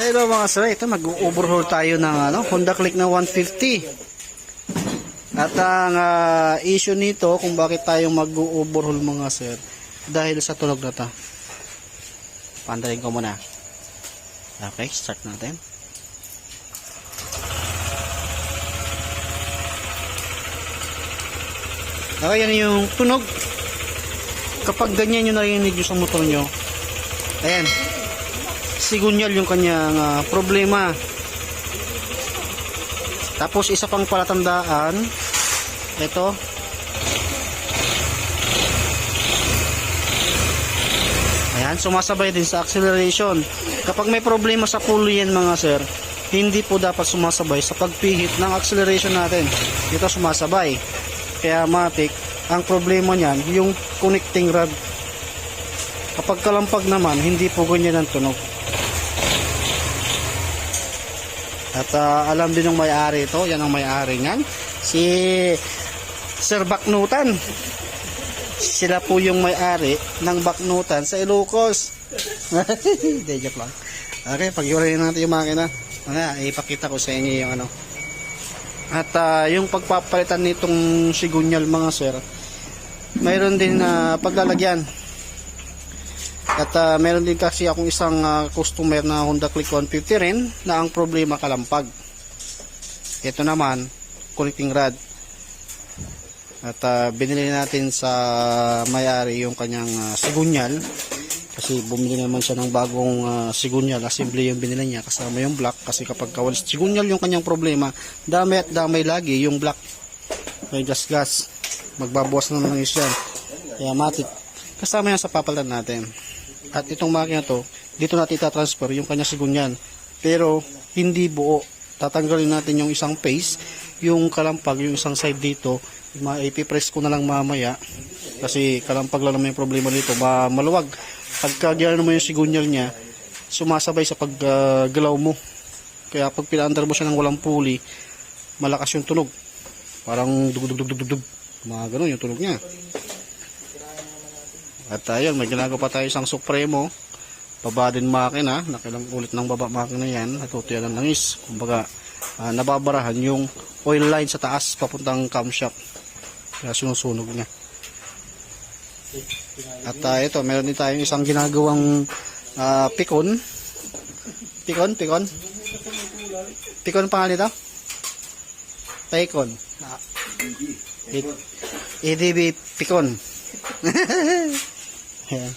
Hello mga sir, ito mag-overhaul tayo ng ano, Honda Click na 150. At ang ah, issue nito kung bakit tayo mag-overhaul mga sir dahil sa tunog na to. Pandarin ko muna. Okay, start natin. Okay, yan yung tunog. Kapag ganyan yung narinig nyo sa motor nyo, ayan, sigunyal yung kanyang ah, problema. Tapos isa pang palatandaan, ito. Ayan, sumasabay din sa acceleration. Kapag may problema sa pulley yan mga sir, hindi po dapat sumasabay sa pagpihit ng acceleration natin. Ito sumasabay. Kaya matik, ang problema niyan, yung connecting rod. Kapag kalampag naman, hindi po ganyan ang tunog. At ah, alam din ng may-ari ito, yan ang may-ari niyan. Si Sir Baknutan. Sila po yung may-ari ng Baknutan sa Ilocos. Hindi, joke lang. Okay, pag-iwalayin natin yung makina. Ano, ipakita ko sa inyo yung ano. At ah, yung pagpapalitan nitong sigunyal mga sir, mayroon din na paglalagyan. At ah, meron din kasi akong isang ah, customer na Honda Click 150 rin na ang problema kalampag. Ito naman, connecting rod. At ah, binili natin sa may-ari yung kanyang ah, sigunyal. Kasi bumili naman siya ng bagong ah, sigunyal. Assembly yung binili niya kasama yung black. Kasi kapag kawalis sigunyal yung kanyang problema, dami at damay lagi yung black. May gas-gas. Magbabawas na naman yan. Kaya matik. Kasama yan sa papalitan natin. At itong makina to, dito natin itatransfer yung kanya sigunyal. Pero hindi buo. Tatanggalin natin yung isang face, yung kalampag, yung isang side dito. Ma ipipress ko na lang mamaya. Kasi kalampag lang naman yung problema dito. Ma maluwag. Pagka mo yung sigunyal niya, sumasabay sa paggalaw mo. Kaya pag pinaandar mo siya ng walang pulley, malakas yung tunog. Parang dug dug dug dug dug. Mga ganun yung tunog niya. At ayun, may ginagawa pa tayo isang supremo. Baba din makina, nakilang ulit ng baba makina yan, natutuyan ng langis. Kumbaga, ah, nababarahan yung oil line sa taas papuntang camshaft. Kaya sinusunog niya. At ah, ito, meron din tayong isang ginagawang ah, pikon. Pikon, pikon. Pikon pangalan nito? Pikon. Ah, EDB pikon. Ayan.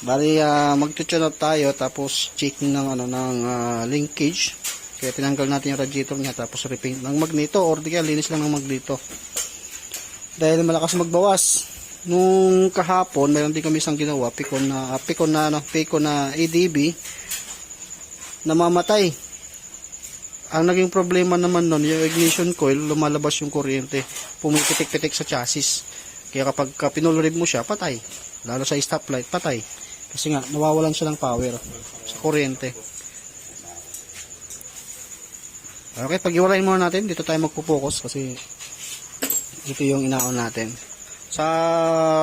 Bali uh, magtutune up tayo tapos checking ng ano ng ah, linkage. Kaya tinanggal natin yung radiator niya tapos repaint ng magneto or di kaya linis lang ng magneto. Dahil malakas magbawas. Nung kahapon, meron din kami isang ginawa, pikon na uh, pikon na ano, pikon na ADB namamatay. Ang naging problema naman nun, yung ignition coil, lumalabas yung kuryente. Pumipitik-pitik sa chassis. Kaya kapag ka mo siya, patay. Lalo sa stoplight, patay. Kasi nga, nawawalan siya ng power sa kuryente. Okay, pag-iwalayin muna natin, dito tayo magpo-focus kasi ito yung inaon natin. Sa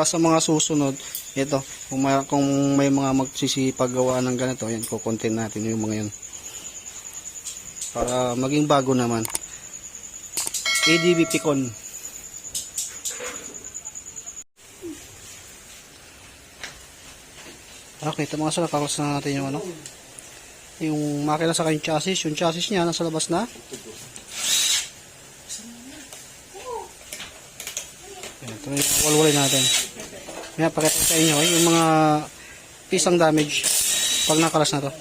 sa mga susunod, ito, kung may, kung may mga magsisipagawa ng ganito, yan, kukontin natin yung mga yun. Para maging bago naman. ADB Picon. Okay, ito mga sala, kaklas na natin yung ano. Yung makina sa kanyang chassis, yung chassis niya nasa labas na. Yan, ito na yung walwalay natin. Yan, pakita sa inyo eh, yung mga pisang damage pag nakalas na to.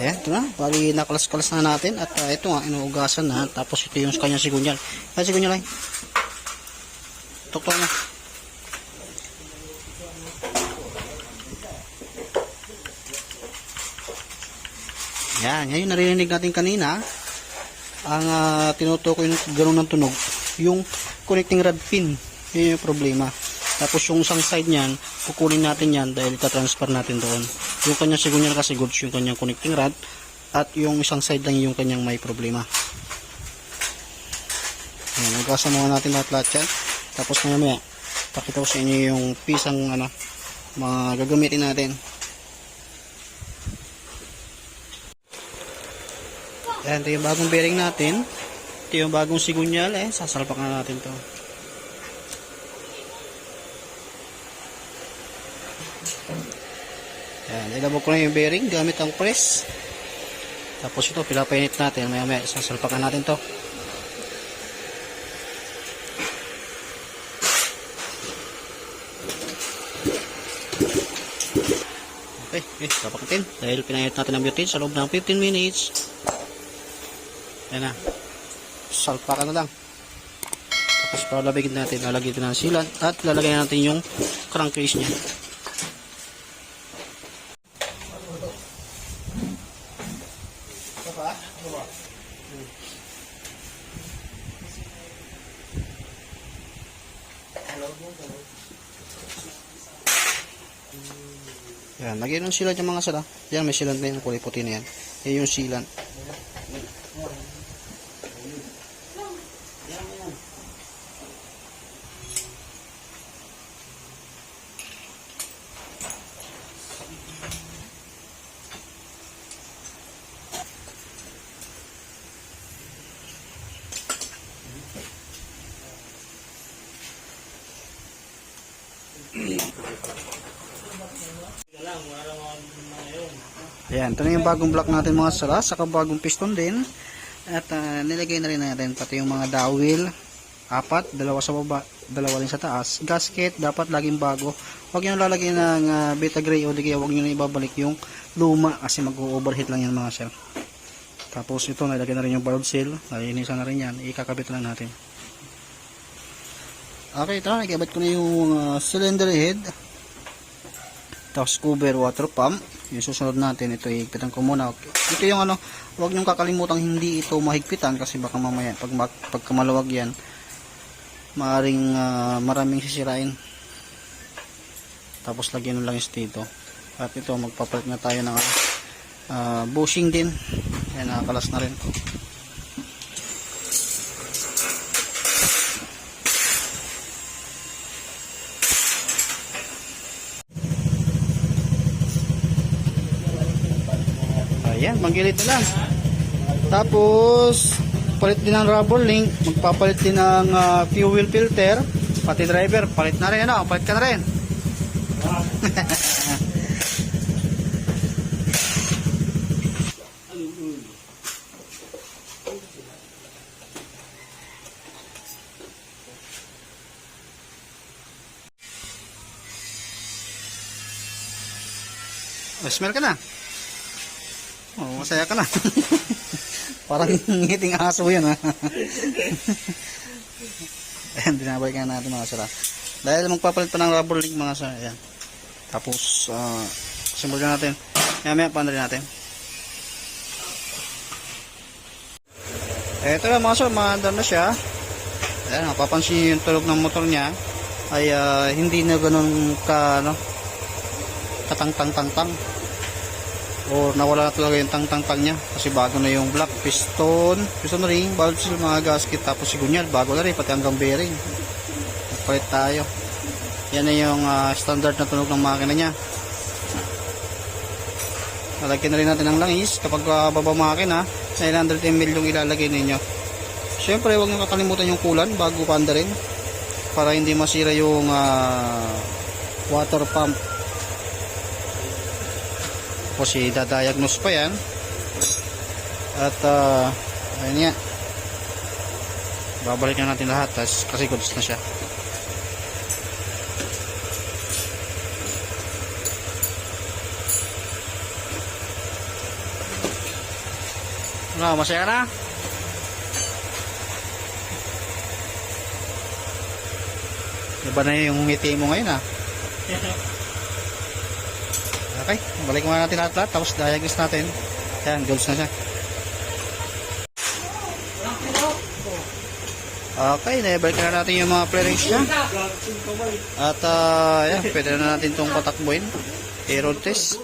Ayan, ito na. Bali, nakalas-kalas na natin. At ah, ito nga, inuugasan na. Tapos ito yung kanyang sigunyal. Ay, sigunyal ay. Tuktok na. Yan, yan narinig natin kanina. Ang uh, tinutukoy ng ganun ng tunog, yung connecting rod pin. Yun yung problema. Tapos yung isang side niyan, kukunin natin yan dahil itatransfer natin doon. Yung kanyang sigunyal kasi goods yung kanyang connecting rod at yung isang side lang yung kanyang may problema. Yan, nagkasa muna natin lahat-lahat yan. Tapos mamaya, pakita ko sa inyo yung pisang ano, mga gagamitin natin. Ayan, ito yung bagong bearing natin. Ito yung bagong sigunyal eh. Sasalpak na natin to. Ayan, ilabog ko na yung bearing gamit ang press. Tapos ito, pinapainit natin. Maya maya, sasalpakan natin to. Papakitin. Dahil pinainit natin ang butane sa loob ng 15 minutes. Ayan na. Salpakan na lang. Tapos palabigin natin, lalagyan natin ng sealant at lalagyan natin yung crankcase niya. Yan, ng sealant yung mga sala. Yan, may sealant na yung kulay puti na yan. Yan yung sealant. Ayan, ito na yung bagong block natin mga sala, saka bagong piston din. At ah, nilagay na rin natin pati yung mga dowel, apat, dalawa sa baba, dalawa rin sa taas. Gasket, dapat laging bago. Huwag nyo lalagyan ng ah, beta gray o di kaya huwag nyo na ibabalik yung luma kasi mag-overheat lang yan mga sir. Tapos ito, nilagay na rin yung valve seal. Nalinisan na rin yan. Ikakabit lang natin. Okay, ito, nakikabit ko na yung ah, cylinder head tapos cover water pump yung susunod natin ito higpitan ko muna. Ito yung ano huwag niyong kakalimutan hindi ito mahigpitan kasi baka mamaya pag, maluwag yan maaring ah, maraming sisirain. Tapos lagyan ng langis dito. At ito magpapalit na tayo ng ah, bushing din. Yan nakakalas na rin Ayan, manggilid na lang. Tapos, palit din ng rubber link, magpapalit din ng ah, fuel filter, pati driver, palit na rin, ano, palit ka na rin. Smell ka na. Masaya ka na. Parang ngiting aso yan ha. Ayan, binabalikan natin mga sara. Dahil magpapalit pa ng rubber link mga sara. Ayan. Tapos, uh, simulan natin. Maya maya, paano rin natin. Eto na mga sara, maandar na siya. Ayan, mapapansin yung tulog ng motor niya ay ah, hindi na ganun ka, ano, katang-tang-tang-tang o nawala na talaga yung tang-tang-tang niya. Kasi bago na yung block piston. Piston ring valve seal mga gasket. Tapos sigunyal bago na rin pati hanggang bearing. Palit tayo. Yan na yung ah, standard na tunog ng makina niya. Lalagyan na rin natin ng langis. Kapag uh, baba makina 900 ml yung ilalagay ninyo. Syempre huwag nyo kakalimutan yung kulan bago panda rin. Para hindi masira yung ah, water pump kasi dadiagnose pa yan. At uh, ayun nga. Babalikan natin lahat tas, kasi goods na siya. Ano masaya na? Iba na yung ngiti mo ngayon ah Okay, balik muna natin lahat-lahat tapos diagnose natin. Ayan, goals na siya. Okay, naibalik na natin yung mga pre-range niya. At uh, ayan, pwede na natin itong patakbuhin. Aero test.